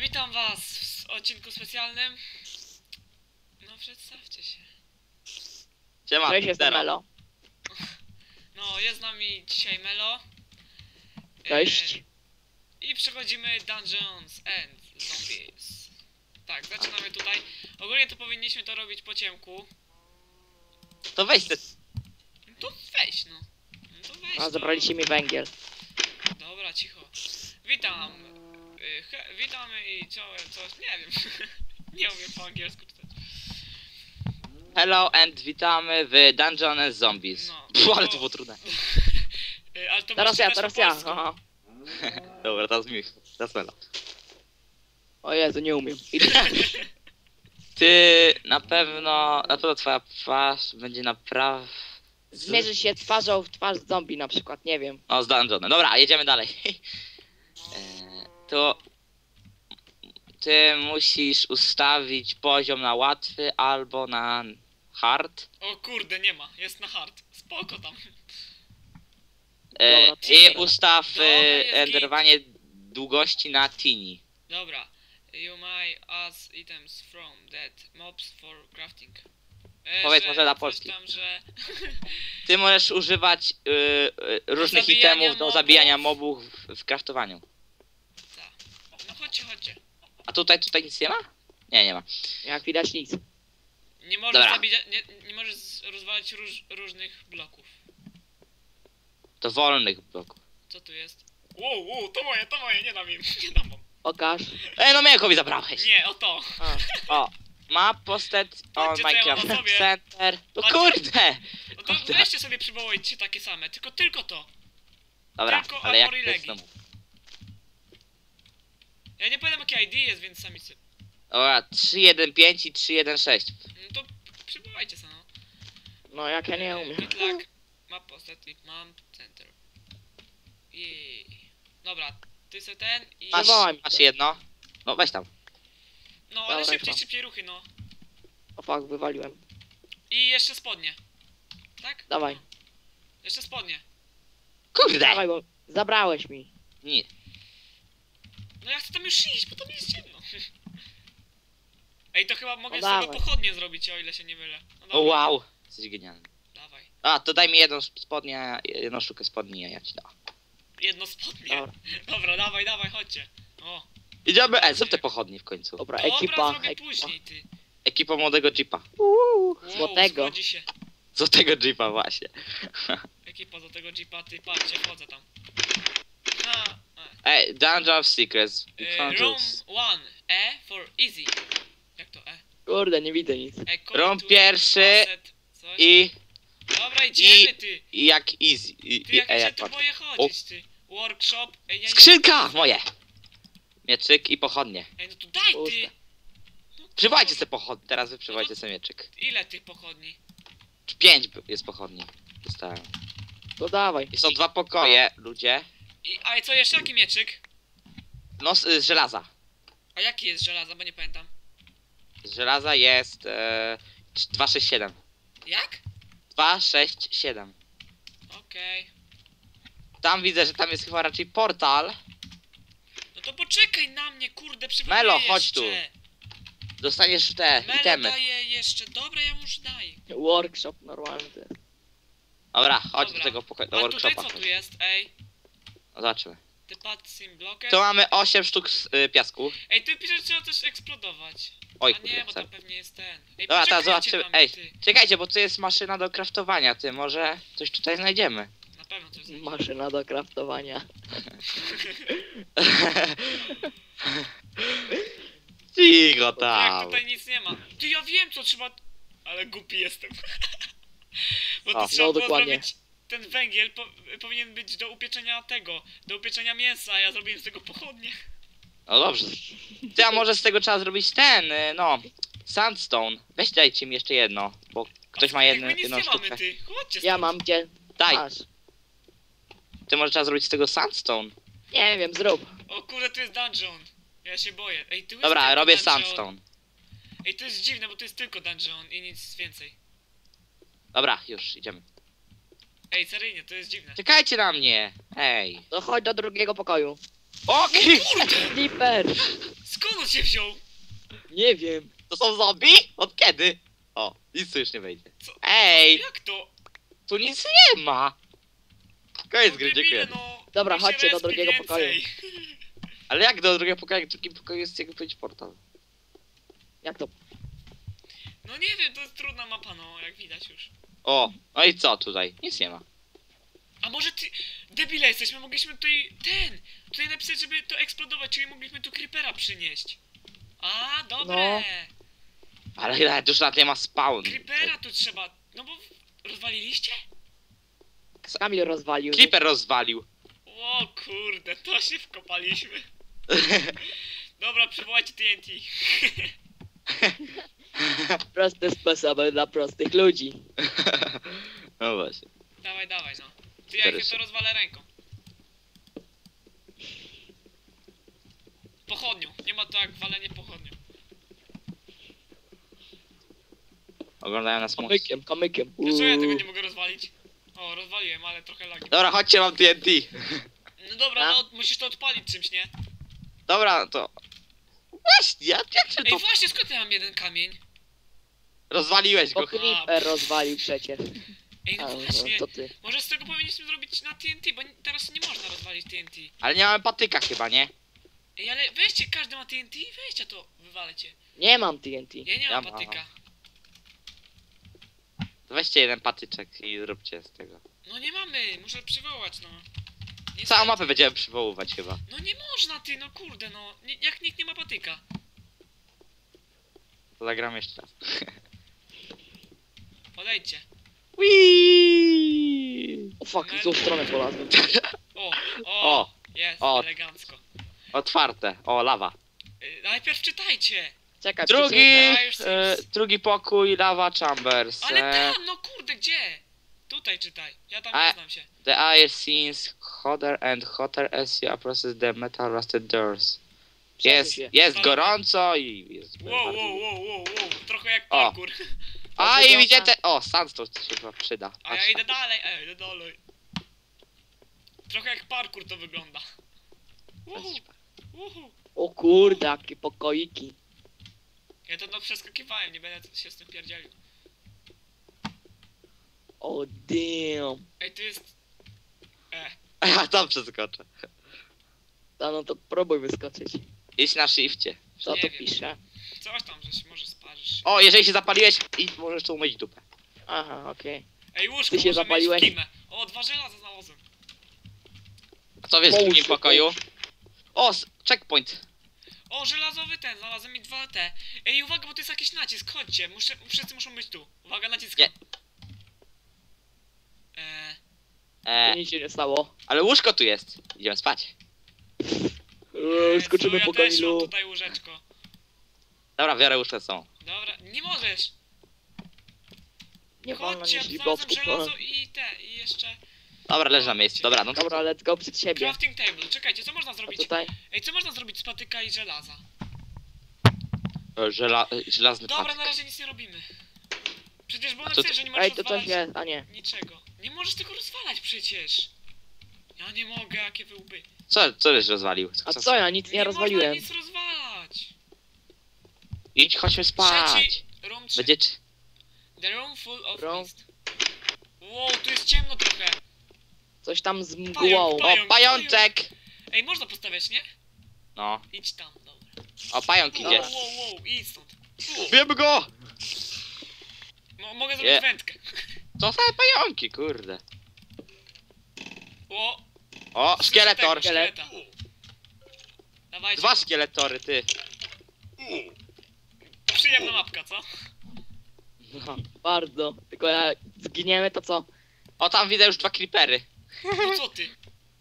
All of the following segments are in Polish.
Witam was w odcinku specjalnym. No przedstawcie się. Siema, Cześć, jestem. Melo. No, jest z nami dzisiaj Melo. Cześć. E, I przechodzimy Dungeons and Zombies. Tak, zaczynamy tutaj. Ogólnie to powinniśmy to robić po ciemku. To weź te... No to weź no. No to weź A, to. zabraliście mi węgiel. Dobra, cicho. Witam. Y, he, witamy i co, coś, nie wiem. nie umiem po angielsku czytać. Hello and witamy w Dungeon and Zombies. No. Pff, ale to było trudne. Y, ale to Teraz ja, teraz ja. Aha. Dobra, teraz mi. Teraz Melo. O Jezu, nie umiem. Idę. Ty na pewno... Na pewno twoja twarz będzie naprawdę... Zmierzy się twarzą w twarz zombie na przykład, nie wiem. O, z Dungeonem. Dobra, jedziemy dalej. E, to... Ty musisz ustawić poziom na łatwy albo na hard. O kurde, nie ma. Jest na hard. Spoko tam. E, Dobra, I ustaw e, długości na teeny. Dobra. You may ask items from that mobs for crafting. E, Powiedz że może na coś polski. Tam, że Ty możesz używać y, y, różnych zabijania itemów do mobów. zabijania mobów w, w kraftowaniu. ta. No chodźcie, chodźcie. A tutaj, tutaj nic nie ma? Nie, nie ma. Jak widać nic. Nie możesz Dobra. zabić, nie, nie możesz z- rozwalać róż, różnych bloków. To wolnych bloków. Co tu jest? Wow, wow, to moje, to moje, nie dam im, nie dam wam. Pokaż. Ej, no Miękowi zabrałeś. Nie, o to. A, O, ma postać on Patrzcie, co ja mam Minecraft na sobie. Center. No Patrzcie. kurde! No to Kurde. weźcie sobie przywołajcie takie same, tylko tylko to. Dobra, Tylko ale jak to jest Legi. znowu? Ja nie pamiętam jakie ID jest, więc sami sobie. Dobra, 315 i 316. No to przywołajcie sobie, no. no jak ja nie umiem. Good luck. Map ostatni, mam center. Jej. Dobra, ty se ten i... Masz, mi masz to. jedno? No weź tam. No, ale Dobra, szybciej, to. szybciej ruchy, no. O fuck, wywaliłem. I jeszcze spodnie. Tak? Dawaj. No. Jeszcze spodnie. Kurde! Dawaj, bo zabrałeś mi. Nie. No ja chcę tam już iść, bo tam jest ciemno. Ej, to chyba mogę No z tego dawaj. pochodnie zrobić, o ile się nie mylę. No dobra, O wow! Jesteś genialny. dawaj. A, to daj mi jedną spodnię, a jedną sztukę spodni, a ja ci dam. Jedno spodnie. Dobra. Dobra, dawaj, dawaj, chodźcie. O, Idziemy, e, zrób te pochodnie w końcu. Dobra, dobra, ekipa. zrobię ekipa. później, ty. Ekipa młodego Jeepa. Uuu, Wow, złotego. się. Co tego Jeepa właśnie. Ekipa do tego jeepa, ty, patrzcie, wchodzę tam. Ej, Dungeon of Secrets. Found room this. 1, E for easy. Jak to E? Kurde, nie widzę nic. e Room pierwszy. I, Dobra, idziemy, ty. i jak easy. I, Ty, i, jak e, jak tu boję chodzić, ty. Workshop. Ej, ja nie... Skrzynka! Moje! Mieczyk i pochodnie. Ej, no to daj, ty. No, Przywajcie sobie pochodnie, teraz wy przywajcie sobie mieczyk. Ile tych pochodni? Pięć jest pochodni. Dostałem. To dawaj. I są dwa pokoje, ludzie. I, a co jeszcze? Jaki mieczyk? No z, z żelaza. A jaki jest żelaza, bo nie pamiętam. Z żelaza jest e, 267. Jak? 267. Okej. Tam widzę, że tam jest chyba raczej portal. No to poczekaj na mnie, kurde, przywołuję Melo, jeszcze. chodź tu. Dostaniesz te Melo itemy. daje jeszcze. Dobra, ja mu już daję. Workshop normalny. Dobra, chodź Dobra. do tego pokoju, do A tutaj workshopa. co tu jest? Ej, No, ty sim blocker. Tu mamy 8 sztuk z, y, piasku. Ej, tu pisze, że trzeba coś eksplodować. Oj, A nie, kurde, bo sorry. tam pewnie jest ten. Ej, Dobra, teraz poczekajcie zobaczymy. na mnie, Ej, ty. czekajcie, bo tu jest maszyna do craftowania, ty. Może coś tutaj znajdziemy. Na pewno coś znajdzie. Maszyna do craftowania. Cicho Jak tam. tutaj nic nie ma. Ty, ja wiem co trzeba... Ale głupi jestem. bo tu O, trzeba no, było dokładnie. zrobić... Ten węgiel po, powinien być do upieczenia tego, do upieczenia mięsa, a ja zrobiłem z tego pochodnie. No dobrze. Ty, a może z tego trzeba zrobić ten, y, no, sandstone. Weź dajcie mi jeszcze jedno, bo ktoś ma jedno, My nic jedną nie sztukę. mamy, ty. Chodźcie Ja stąd. mam gdzie. Daj, Masz. ty może trzeba zrobić z tego sandstone. Nie wiem, zrób. O kurde, tu jest dungeon. Ja się boję. Ej, tu jest Dobra, tylko robię dungeon. sandstone. Ej, to jest dziwne, bo to jest tylko dungeon i nic więcej. Dobra, już, idziemy. Ej, seryjnie, to jest dziwne. Czekajcie na mnie! Ej. To chodź do drugiego pokoju. O, creep! Creeper! Skąd on się wziął? Nie wiem. To są zombie? Od kiedy? O, nic tu już nie wejdzie. Co? Ej, Jak to? tu nic nie ma. Koniec No gry, debile, dziękuję. no. Dobra, się chodźcie do respi drugiego pokoju. więcej. Ale jak do drugiego pokoju? Jak w drugim pokoju jest jakby powiedzieć portal. Jak to? No nie wiem, to jest trudna mapa, no, jak widać już. O, no i co tutaj? Nic nie ma. A może ty... Debile jesteśmy, mogliśmy tutaj... Ten! Tutaj napisać, żeby to eksplodować, czyli mogliśmy tu creepera przynieść. A, dobre! Ale nawet już nawet nie ma spawn. Creepera tu trzeba... No bo... Rozwaliliście? Kamil rozwalił. Creeper rozwalił. O kurde, to się wkopaliśmy. Dobra, przywołajcie TNT. Proste sposoby dla prostych ludzi. No właśnie. Dawaj, dawaj, no. To ja ich to rozwalę ręką. Pochodnią. Nie ma to jak walenie pochodnią. Oglądają nas mocno. Kamykiem, kamykiem. To co ja tego nie mogę rozwalić? O, rozwaliłem, ale trochę lagi. Dobra, chodźcie, mam TNT. No dobra, A? no musisz to odpalić czymś, nie? Dobra, to... Właśnie, jak, ty Ej, to właśnie, skąd ja mam jeden kamień? rozwaliłeś Bo go? Creeper rozwalił przecież. Ej, no A, właśnie. to ty. Może z tego powinniśmy zrobić na TNT, bo teraz nie można rozwalić TNT. Ale nie mamy patyka chyba, nie? Ej, ale weźcie, każdy ma TNT, weźcie to, wywalecie. Nie mam TNT. Ja nie Ja mam mam. patyka. To weźcie jeden patyczek i zróbcie z tego. No nie mamy, muszę przywołać, no. Niestety. Całą mapę będziemy przywoływać chyba. No nie można ty, no kurde, no. Nie, jak nikt nie ma patyka. To zagram jeszcze raz. Podejdźcie. O fuck, w złą stronę polazłem. O, o, O, jest, o. elegancko. otwarte. O, lawa. Y, najpierw czytajcie. Czekaj, Drugi, przeczytaj. e, drugi pokój, lava chambers. Ale E, tam, no kurde, gdzie? Tutaj czytaj, ja tam A- nie znam się. the air seems hotter and hotter as you process the metal rusted doors. Jest, się. jest gorąco i jest Wow, wow, wow, wow, wow, trochę jak O. parkour. A i widzicie te... O, sandstone się chyba przyda. A ja Patrz. idę dalej, a ja idę dalej. Trochę jak parkour to wygląda. Uhu, uhu. O kurde, jakie pokoiki. Ja to no przeskakiwałem, nie będę się z tym pierdzielił. O damn. Ej, tu jest... E, Ja tam przeskoczę. A no to próbuj wyskoczyć. Idź na shifcie. Co Nie to wiem. pisze? coś tam, że się może sparzysz. O, jeżeli się zapaliłeś, i możesz tu umyć dupę. Aha, okej. Ej, łóżko, Ty się zapaliłeś? kimę. O, dwa żelaza znalazłem. A co wiesz w Połóż drugim się, pokoju? O, s- checkpoint. O, żelazowy ten, znalazłem mi dwa te. Ej, uwaga, bo to jest jakiś nacisk, chodźcie. Muszę, wszyscy muszą być tu. Uwaga, nacisk. Nie. Eee, E, Nic się nie stało. ale łóżko tu jest. Idziemy spać. Eee, skoczymy ja po też mam Kamilu. tutaj łóżeczko. Dobra, łóżko ze sobą. Dobra, nie możesz. Nie wolno Chodźcie, bosków. żelazo i te, i jeszcze... Dobra, leży na miejscu. Dobra, no to... Dobra, let's go przed siebie. Crafting table. Czekajcie, co można A zrobić? tutaj? Ej, co można zrobić z patyka i żelaza? e, Żela... e, Żelazny Dobra, patyk. na razie nic nie robimy. Przecież było A co że nie możesz Ej, to coś rozwalać jest, a nie. niczego. Nie możesz tego rozwalać przecież. Ja nie mogę, jakie wy łby. Co, co żeś rozwalił? A co ja nic nie można rozwaliłem? nic rozwalać. Idź, chodźmy spać. Trzeci room trzy. Będzie... cz- The room full of Room. mist. Wow, tu jest ciemno trochę. Coś tam z mgłą. Pająk, O, Pająk, pajączek! Ej, można postawiać, nie? No. Idź tam, dobra. O, pająk Wow, idzie. wow, wow, idź stąd. Wiem go! Mo mogę zrobić Nie. wędkę. To same pająki, kurde. O, szkieletor. Dawajcie. Dwa szkieletory, ty. Przyjemna mapka, co? No, bardzo. Tylko jak zginiemy, to co? O, tam widzę już dwa creepery. No co ty?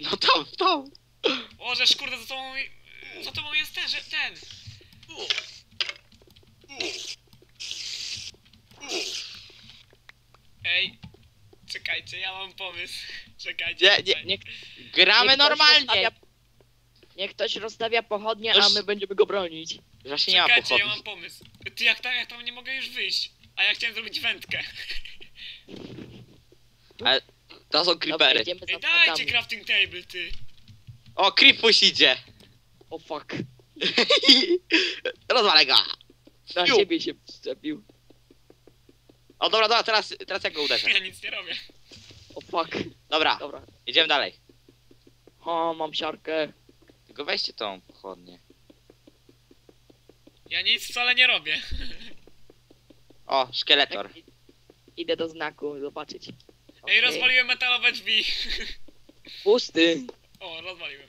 No tam, tam. O, żeż kurde, za tobą, za tobą jest ten, że ten. Ej, czekajcie, ja mam pomysł. Czekajcie. Nie, nie. Niech, Gramy niech ktoś normalnie. rozstawia- Niech ktoś rozstawia pochodnie, a my będziemy go bronić. Się nie ma Czekajcie, ja mam pomysł. Ty, jak tam, jak tam nie mogę już wyjść. A ja chciałem zrobić wędkę. To są Dobra, creepery. za Ej, dajcie crafting table, ty. O, Creepuś idzie. O fuck. Rozwalę go. Na Fiu. siebie się przyczepił. O, dobra, dobra, teraz, teraz ja go uderzę. Ja nic nie robię. O fuck. Dobra, Dobra. idziemy dalej. O, mam siarkę. Tylko weźcie tą pochodnię. Ja nic wcale nie robię. O, szkieletor. Idę do znaku zobaczyć. Ej, Okej. rozwaliłem metalowe drzwi. Pusty. O, rozwaliłem.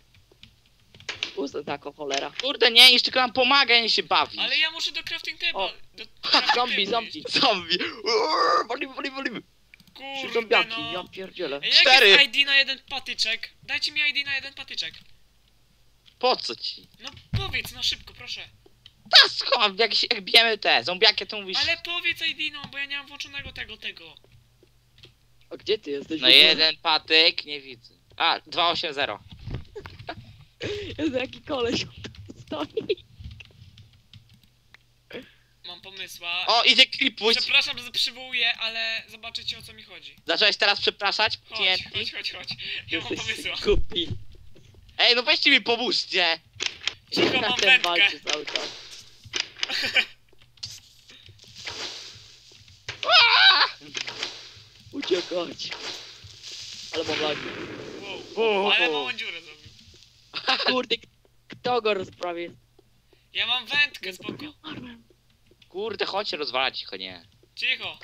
Pusty znak, o cholera. Kurde, nie, już tylko nam pomaga, nie się bawi. Ale ja muszę do crafting table. O. Do crafting Zombie, zombie. iść. Zombie. Uuu, Wolimy, wolimy, wolimy. Trzy Kurde zombiaki, no. ja pierdzielę. Ej, jak Cztery. jest ID na jeden patyczek? Dajcie mi ID na jeden patyczek. Po co ci? No powiedz, no szybko, proszę. Ta schowam, jak, się- jak bijemy te zombiaki, to mówisz... Ale powiedz ID, no, bo ja nie mam włączonego tego, tego. A gdzie ty jesteś? No w ogóle? jeden patyk, nie widzę. A, 280. Jezu, jaki koleś on tam stoi. Mam pomysła. O, idzie Creepuś. Przepraszam, że przywołuję, ale zobaczycie o co mi chodzi. Zacząłeś teraz przepraszać? Chodź, TNT? chodź, chodź, chodź. Ja mam Jesteś pomysła. głupi. Ej, no weźcie mi pomóżcie. Cicho, mam Ten wędkę. walczy cały czas. Uciekać. Ale mam lagi. Wow. O, Ale o. małą dziurę. Kurde, kto go rozprawi? Ja mam wędkę, spoko. Kurde, chodźcie rozwalać ich, nie. Cicho.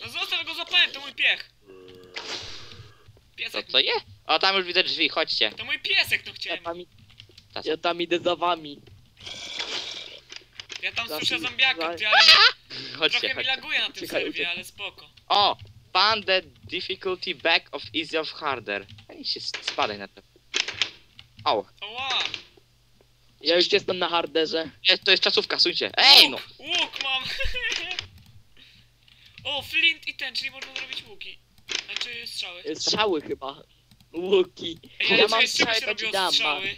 No zostaw go zapałem, to mój piech. Co Piesek. to je? O, tam już widzę drzwi, chodźcie. To mój piesek, no Ja chciałem. tam, i- Ta- ja tam idę za wami. Ja tam Za- słyszę za- ty, ale Chodźcie, trochę mi chodźcie. laguje na tym Czekaj, serwie, uciekaj. ale spoko. O, found the difficulty back of easy of harder. Ej, się spadaj na to. O, Oła! Ja już jestem na harderze. nie, to jest czasówka, słuchajcie. Ej, no. Łuk, łuk mam! o, flint i ten, czyli można zrobić łuki. Znaczy strzały. E, Strzały chyba. Łuki. Ej, ja mam czekaj, z czego strzałę, się to ci robiło dam, strzały?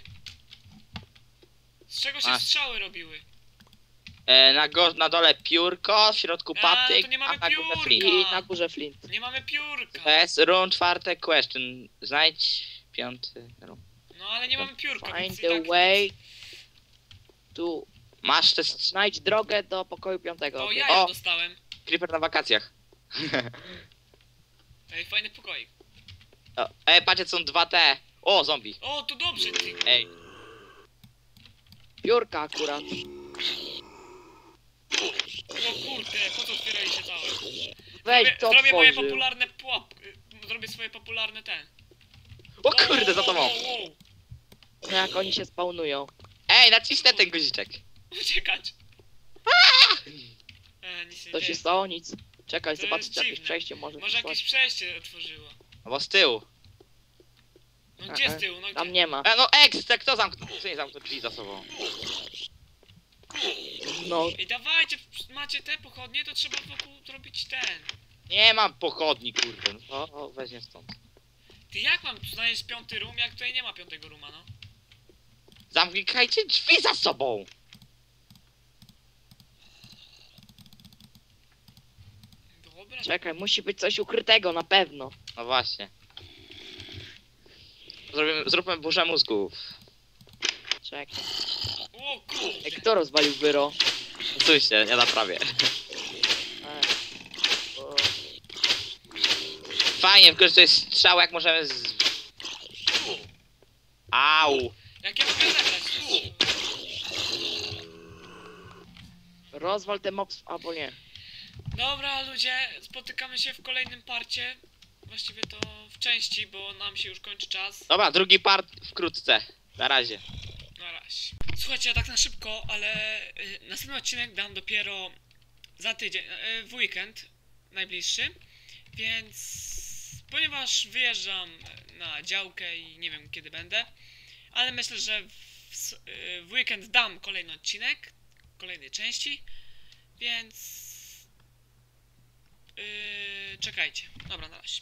Z czego się Masz. strzały robiły? E, na, go, na dole piórko, w środku A, patyk, to nie mamy a na górze piórka. flint. I na górze flint. Nie mamy piórka. To jest rund czwarte question. Znajdź piąty rund. No ale nie mamy piórka, Find więc i the tak... way to... Masz te strz- Znajdź drogę do pokoju piątego. O, ja ją O. dostałem. creeper na wakacjach. Ej, fajny pokoik. O, Ej, patrzcie, są dwa te. O, zombie. O, to dobrze, ty. Ej, Piórka akurat. O kurde, po co otwieraliście całe? Weź Zrobię, to zrobię moje otworzył. popularne pułap... y, Zrobię swoje popularne ten. o kurde, za tobą. Wow, wow, wow. No jak oni się spawnują. Ej, nacisnę ten guziczek. Uciekać. E, nic nie To się dzieje. stało? Nic. Czekaj, To zobaczyć jest jakieś dziwne. przejście może. Może jakieś przejście otworzyło. No bo z tyłu. No gdzie E, e. z tyłu? No Tam gdzie? nie ma. E, no eks, tak kto zamknął? Nie zamknął drzwi za sobą? No, Ej, dawajcie, macie te pochodnie, to trzeba wokół zrobić ten. Nie mam pochodni, kurde. No, o, weźmie stąd. Ty jak mam znaleźć piąty room, jak tutaj nie ma piątego rooma, no? Zamknijcie drzwi za sobą. Dobra. czekaj, musi być coś ukrytego na pewno. No właśnie. Zrobimy, zróbmy burzę mózgów. O Czekaj. Ej, kto rozwalił wyro? Stójcie, ja naprawię. Fajnie, tylko że to jest strzał, jak możemy z... Au! Jak ja mogę zebrać? Rozwal te mobs, albo nie. Dobra, ludzie, spotykamy się w kolejnym parcie. Właściwie to w części, bo nam się już kończy czas. Dobra, drugi part wkrótce. Na razie. Na razie. Słuchajcie, tak na szybko, ale y, następny odcinek dam dopiero za tydzień, y, w weekend najbliższy, więc ponieważ wyjeżdżam na działkę i nie wiem kiedy będę, ale myślę, że w, y, w weekend dam kolejny odcinek, kolejnej części, więc yy, czekajcie. Dobra, na razie.